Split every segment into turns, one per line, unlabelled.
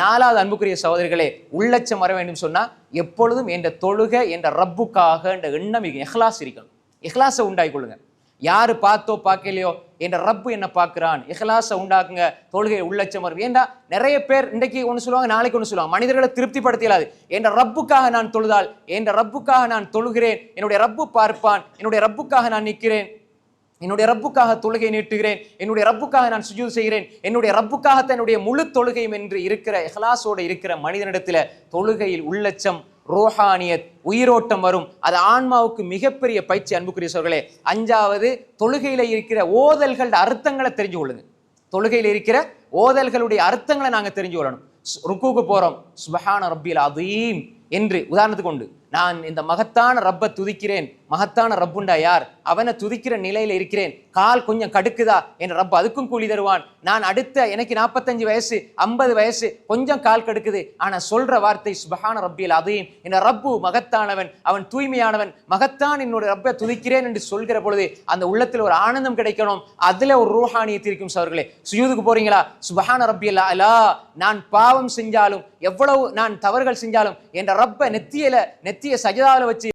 நாலாவது அன்புக்குரிய சகோதரிகளே உள்ளச்சம் வர வேண்டும் சொன்னால் எப்பொழுதும் என்ற தொழுக என்ற ரப்புக்காக என்ற எண்ணம் எஹ்லாஸ் இருக்கணும். எஹ்லாஸை உண்டாக்கி கொள்ளுங்க யார் பார்த்தோ பார்க்கலையோ என்ற ரப்பு என்ன பார்க்குறான்? எஹ்லாஸை உண்டாக்குங்க தொழுகை உள்ளச்சம் வரும். ஏண்டா நிறைய பேர் இன்றைக்கு ஒன்று சொல்லுவாங்க நாளைக்கு ஒன்று சொல்லுவாங்க. மனிதர்களை திருப்திப்படுத்தியலாது என்ற ரப்புக்காக நான் தொழுதால் என்ற ரப்புக்காக நான் தொழுகிறேன் என்னுடைய ரப்பு பார்ப்பான் என்னுடைய ரப்புக்காக நான் நிற்கிறேன். என்னுடைய ரப்புக்காக தொழுகை நீட்டுகிறேன் என்னுடைய ரப்புக்காக நான் சுஜூ செய்கிறேன் என்னுடைய ரப்புக்காக தன்னுடைய முழு தொழுகையும் என்று இருக்கிற எஹ்லாஸோடு இருக்கிற மனிதனிடத்தில் தொழுகையில் உள்ளச்சம் ரோஹானியத் உயிரோட்டம் வரும். அது ஆன்மாவுக்கு மிகப்பெரிய பயிற்சி அன்புக்குரிய சோர்களே அஞ்சாவது தொழுகையில் இருக்கிற ஓதல்கள் அர்த்தங்களை தெரிஞ்சு கொள்ளுங்க. தொழுகையில் இருக்கிற ஓதல்களுடைய அர்த்தங்களை நாங்கள் தெரிஞ்சு கொள்ளணும். சு- ருக்குவுக்கு போகிறோம் சுபஹான ரப்பில் அதீம் என்று உதாரணத்துக்கு உண்டு. நான் இந்த மகத்தான ரப்பை துதிக்கிறேன். மகத்தான ரப்புண்டா யார்? அவனை துதிக்கிற நிலையில இருக்கிறேன். கால் கொஞ்சம் கடுக்குதா? என் ரப்ப அதுக்கும் கூலி தருவான். நான் அடுத்த எனக்கு நாற்பத்தஞ்சு வயசு ஐம்பது வயசு கொஞ்சம் கால் கடுக்குது. ஆனால் சொல்ற வார்த்தை சுபஹான ரப்பியில் அதையும் என் ரப்பு மகத்தானவன் அவன் தூய்மையானவன் மகத்தான் என்னோட ரப்பை துதிக்கிறேன் என்று சொல்கிற பொழுது அந்த உள்ளத்தில் ஒரு ஆனந்தம் கிடைக்கணும். அதுல ஒரு ரூஹானியை இருக்கும் சவர்களே சுயூதுக்கு போறீங்களா? சுபஹான ரப்பியல் அலா. நான் பாவம் செஞ்சாலும் எவ்வளவு நான் தவறுகள் செஞ்சாலும் என்ற ரப்ப நெத்தியில நெத்திய சஜதால வச்சு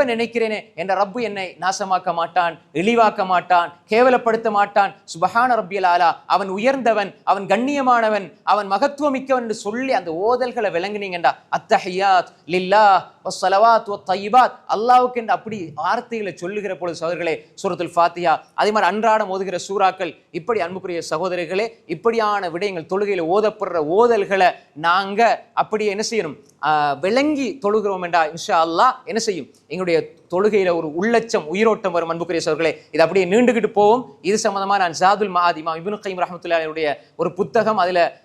ரப்ப நினைக்கிறேனே? என்ற ரப்பு என்னை நாசமாக்க மாட்டான் இழிவாக்க மாட்டான் கேவலப்படுத்த மாட்டான். சுபஹான ரப்பியல் ஆலா அவன் உயர்ந்தவன் அவன் கண்ணியமானவன் அவன் மகத்துவமிக்கவன் என்று சொல்லி அந்த ஓதல்களை விளங்குனீங்கண்டா. அத்தஹியாத் லில்லா வஸ்ஸலவாத் வத்தையிபாத் அல்லாவுக்கு என்று அப்படி வார்த்தைகளை சொல்லுகிற பொழுது சகோதரர்களே சூரத்துல் ஃபாத்தியா அதே மாதிரி அன்றாடம் ஓதுகிற சூறாக்கள் இப்படி அன்புக்குரிய சகோதரிகளே இப்படியான விடயங்கள் தொழுகையில் ஓதப்படுற ஓதல்களை நாங்க அப்படியே என்ன செய்யணும்? விளங்கி தொழுகிறோம் என்றா இன்ஷா அல்லா என்ன செய்யும்? எங்களுடைய தொழுகையில ஒரு உள்ளச்சம் உயிரோட்டம் வரும் அன்புக்குரிய சோர்களே இது அப்படியே நீண்டுகிட்டு போவோம் இது சம்பந்தமா நான் ஜாதுல் மஹாதிமா இபின் கைம் ரஹமத்துல்லாவுடைய ஒரு புத்தகம். அதுல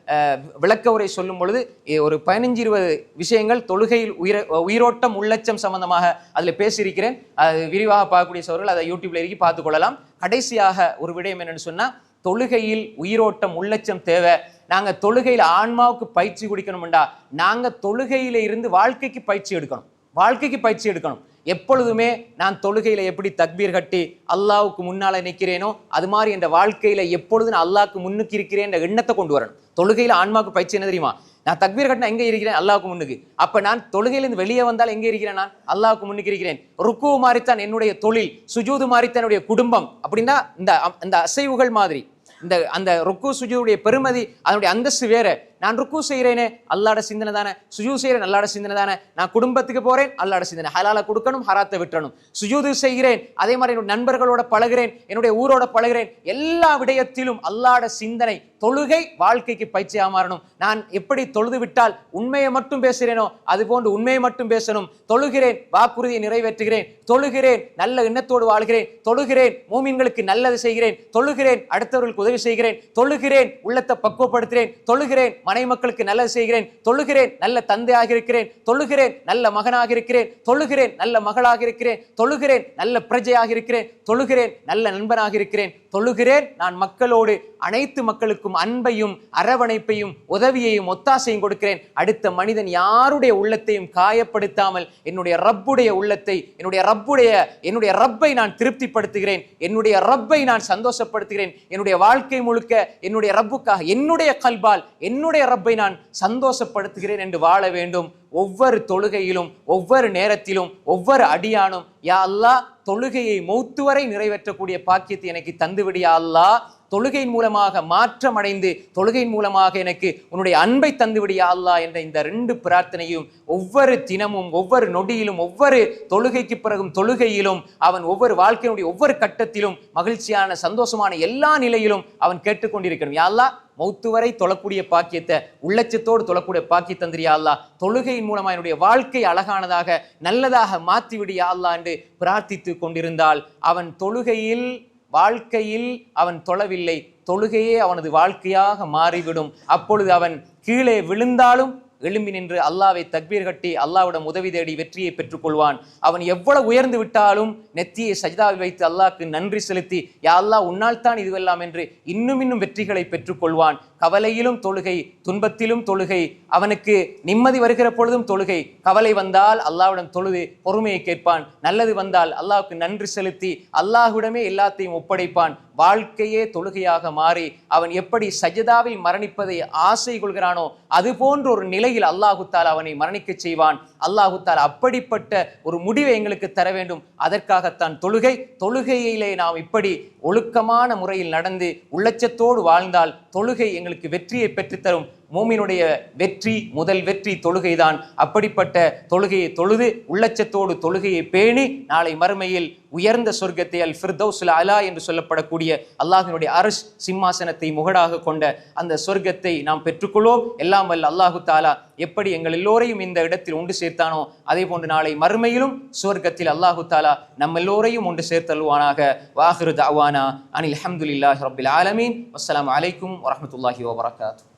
விளக்க உரை சொல்லும் பொழுது ஒரு பதினஞ்சு இருபது விஷயங்கள் தொழுகையில் உயிர உயிரோட்டம் உள்ளச்சம் சம்பந்தமாக அதுல பேசியிருக்கிறேன். அது விரிவாக பார்க்கக்கூடிய சோர்கள் அதை யூடியூப்ல இறக்கி பார்த்துக் கொள்ளலாம். கடைசியாக ஒரு விடயம் என்னன்னு சொன்னா தொழுகையில் உயிரோட்டம் உள்ளச்சம் தேவை. நாங்க தொழுகையில ஆன்மாவுக்கு பயிற்சி குடிக்கணும்டா. நாங்க தொழுகையில இருந்து வாழ்க்கைக்கு பயிற்சி எடுக்கணும். வாழ்க்கைக்கு பயிற்சி எடுக்கணும். எப்பொழுதுமே நான் தொழுகையில் எப்படி தக்பீர் கட்டி அல்லாவுக்கு முன்னால் நிற்கிறேனோ அது மாதிரி என்ற வாழ்க்கையில் எப்பொழுது நான் அல்லாவுக்கு முன்னுக்கு இருக்கிறேன் என்ற எண்ணத்தை கொண்டு வரணும். தொழுகையில் ஆன்மாவுக்கு பயிற்சி என்ன தெரியுமா? நான் தக்பீர் கட்டினா எங்கே இருக்கிறேன்? அல்லாவுக்கு முன்னுக்கு. அப்போ நான் தொழுகையிலிருந்து வெளியே வந்தால் எங்கே இருக்கிறேன் நான்? அல்லாவுக்கு முன்னுக்கு இருக்கிறேன். ருக்கு மாறித்தான் என்னுடைய தொழில் சுஜூது மாறித்தான் என்னுடைய குடும்பம் அப்படின்னா இந்த இந்த அசைவுகள் மாதிரி. இந்த அந்த ருக்கு சுஜூடைய பெருமதி அதனுடைய அந்தஸ்து வேற. நான் ருக்கு செய்கிறேனே அல்லாட சிந்தனை தானே. சுஜூ செய்கிறேன் அல்லாட சிந்தனை தானே. நான் குடும்பத்துக்கு போகிறேன் அல்லாட சிந்தனை. ஹலால கொடுக்கணும் ஹராத்தை விட்டணும். சுஜூது செய்கிறேன் அதே மாதிரி என்னுடைய நண்பர்களோட பழகிறேன் என்னுடைய ஊரோட பழகிறேன். எல்லா விடயத்திலும் அல்லாட சிந்தனை தொழுகை வாழ்க்கைக்கு பயிற்சியாக மாறணும். நான் எப்படி தொழுது விட்டால் உண்மையை மட்டும் பேசுகிறேனோ அது போன்று உண்மையை மட்டும் பேசணும். தொழுகிறேன் வாக்குறுதியை நிறைவேற்றுகிறேன். தொழுகிறேன் நல்ல எண்ணத்தோடு வாழ்கிறேன். தொழுகிறேன் மூமின்களுக்கு நல்லது செய்கிறேன். தொழுகிறேன் அடுத்தவர்களுக்கு உதவி செய்கிறேன். தொழுகிறேன் உள்ளத்தை பக்குவப்படுத்துகிறேன். தொழுகிறேன் மனை மக்களுக்கு நல்லது செய்கிறேன் தொழுகிறேன் நல்ல தந்தையாக இருக்கிறேன் தொழுகிறேன் நல்ல மகனாக இருக்கிறேன் தொழுகிறேன் நல்ல மகளாக இருக்கிறேன் தொழுகிறேன் நல்ல பிரஜையாக இருக்கிறேன் தொழுகிறேன் நல்ல நண்பனாக இருக்கிறேன் தொழுகிறேன். நான் மக்களோடு அனைத்து மக்களுக்கும் அன்பையும் அரவணைப்பையும் உதவியையும் ஒத்தாசையும் கொடுக்கிறேன். அடுத்த மனிதன் யாருடைய உள்ளத்தையும் காயப்படுத்தாமல் என்னுடைய ரப்புடைய உள்ளத்தை என்னுடைய ரப்புடைய என்னுடைய ரப்பை நான் திருப்திப்படுத்துகிறேன். என்னுடைய ரப்பை நான் சந்தோஷப்படுத்துகிறேன். என்னுடைய வாழ்க்கை முழுக்க என்னுடைய ரப்புக்காக என்னுடைய கல்பால் என்னுடைய ரப்பை நான் சந்தோஷப்படுத்துகிறேன் என்று வாழ வேண்டும். ஒவ்வொரு தொழுகையிலும் ஒவ்வொரு நேரத்திலும் ஒவ்வொரு அடியானும் யா அல்லாஹ் தொழுகையை மௌத்து வரை நிறைவேற்றக்கூடிய பாக்கியத்தை எனக்கு தந்துவிடியா அல்லா தொழுகையின் மூலமாக மாற்றம் அடைந்து தொழுகையின் மூலமாக எனக்கு உன்னுடைய அன்பை தந்துவிடியா அல்லா என்ற இந்த ரெண்டு பிரார்த்தனையும் ஒவ்வொரு தினமும் ஒவ்வொரு நொடியிலும் ஒவ்வொரு தொழுகைக்கு பிறகும் தொழுகையிலும் அவன் ஒவ்வொரு வாழ்க்கையினுடைய ஒவ்வொரு கட்டத்திலும் மகிழ்ச்சியான சந்தோஷமான எல்லா நிலையிலும் அவன் கேட்டுக்கொண்டிருக்கணும் யாழ்லா மௌத்து வரை தொழக்கூடிய பாக்கியத்தை உள்ளச்சத்தோடு தொழக்கூடிய பாக்கிய தந்திரியா அல்லா தொழுகையின் மூலமா என்னுடைய வாழ்க்கை அழகானதாக நல்லதாக மாற்றி விடியா என்று பிரார்த்தித்து கொண்டிருந்தால் அவன் தொழுகையில் வாழ்க்கையில் அவன் தொழவில்லை. தொழுகையே அவனது வாழ்க்கையாக மாறிவிடும். அப்பொழுது அவன் கீழே விழுந்தாலும் எழும்பி நின்று அல்லாவை தக்பீர் கட்டி அல்லாவிடம் உதவி தேடி வெற்றியை பெற்றுக்கொள்வான். அவன் எவ்வளவு உயர்ந்து விட்டாலும் நெத்தியை சஜிதாவில் வைத்து அல்லாஹ்க்கு நன்றி செலுத்தி யா அல்லாஹ் உன்னால் தான் இதுவெல்லாம் என்று இன்னும் இன்னும் வெற்றிகளை பெற்றுக்கொள்வான். கவலையிலும் தொழுகை துன்பத்திலும் தொழுகை அவனுக்கு நிம்மதி வருகிற பொழுதும் தொழுகை. கவலை வந்தால் அல்லாஹ்விடம் தொழுது பொறுமையை கேட்பான். நல்லது வந்தால் அல்லாஹ்வுக்கு நன்றி செலுத்தி அல்லாஹ்விடமே எல்லாத்தையும் ஒப்படைப்பான். வாழ்க்கையே தொழுகையாக மாறி அவன் எப்படி சஜதாவில் மரணிப்பதை ஆசை கொள்கிறானோ அது போன்ற ஒரு நிலையில் அல்லாஹுத்தால் அவனை மரணிக்க செய்வான். அல்லாஹுத்தால் அப்படிப்பட்ட ஒரு முடிவை எங்களுக்கு தர வேண்டும். அதற்காகத்தான் தொழுகை. தொழுகையிலே நாம் இப்படி ஒழுக்கமான முறையில் நடந்து உள்ளச்சத்தோடு வாழ்ந்தால் தொழுகை எங்களுக்கு வெற்றியை பெற்றுத்தரும். மூமினுடைய வெற்றி முதல் வெற்றி தொழுகைதான். அப்படிப்பட்ட தொழுகையை தொழுது உள்ளச்சத்தோடு தொழுகையை பேணி நாளை மறுமையில் உயர்ந்த சொர்க்கத்தை அல் ஃபிர்தௌசுல் அலா என்று சொல்லப்படக்கூடிய அல்லாஹினுடைய அரசு சிம்மாசனத்தை முகடாக கொண்ட அந்த சொர்க்கத்தை நாம் பெற்றுக்கொள்வோம். எல்லாம் வல்ல அல்லாஹு தாலா எப்படி எங்கள் எல்லோரையும் இந்த இடத்தில் உண்டு சேர்த்தானோ அதே போன்று நாளை மறுமையிலும் சுவர்க்கத்தில் அல்லாஹு தாலா நம்ம எல்லோரையும் உண்டு சேர்த்தல்வானாக வாஹிரு தவானா அனில் அஹமதுல்லாஹி ரபில் ஆலமீன். அஸ்லாம் அலைக்கும் வரமத்துல்லாஹி வபரகாத்து.